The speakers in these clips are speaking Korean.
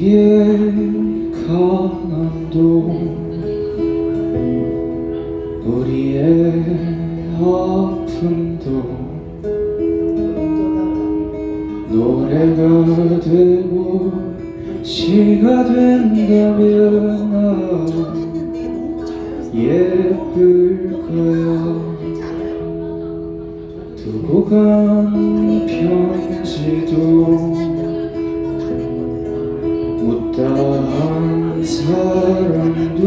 그의 가난도 우리의 아픔도 노래가 되고 시가 된다면 아, 예쁠 거야. 두고 간 편지도 한 사람도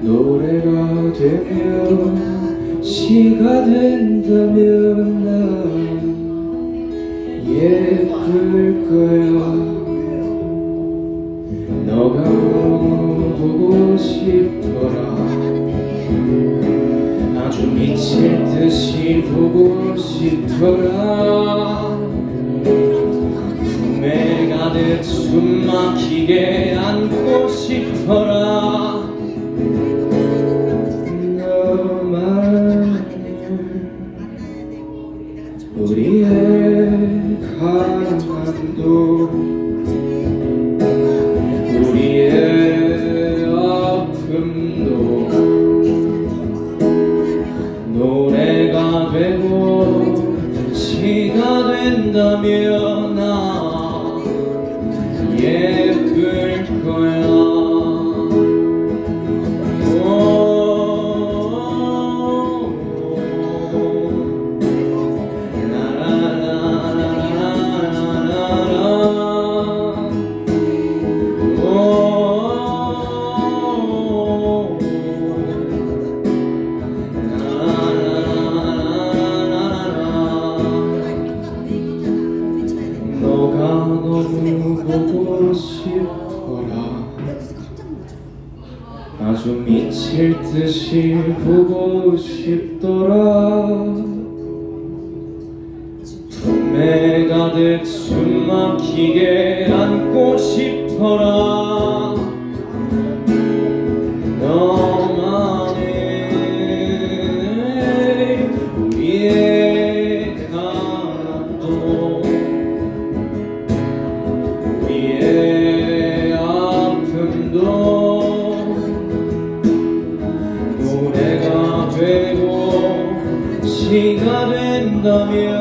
노래가 되면 시가 된다면 난 예쁠 거야. 너가 보고 싶더라. 아주 미칠 듯이 보고 싶더라 막히게 안고 싶더라. 너만을 우리의 가난도 우리의 아픔도 노래가 되고 시가 된다면 나 예쁠 너무 보고 싶어라 아주 미칠 듯이 보고 싶더라. 품에 가득 숨 막히게 안고 싶어라 시가 된다면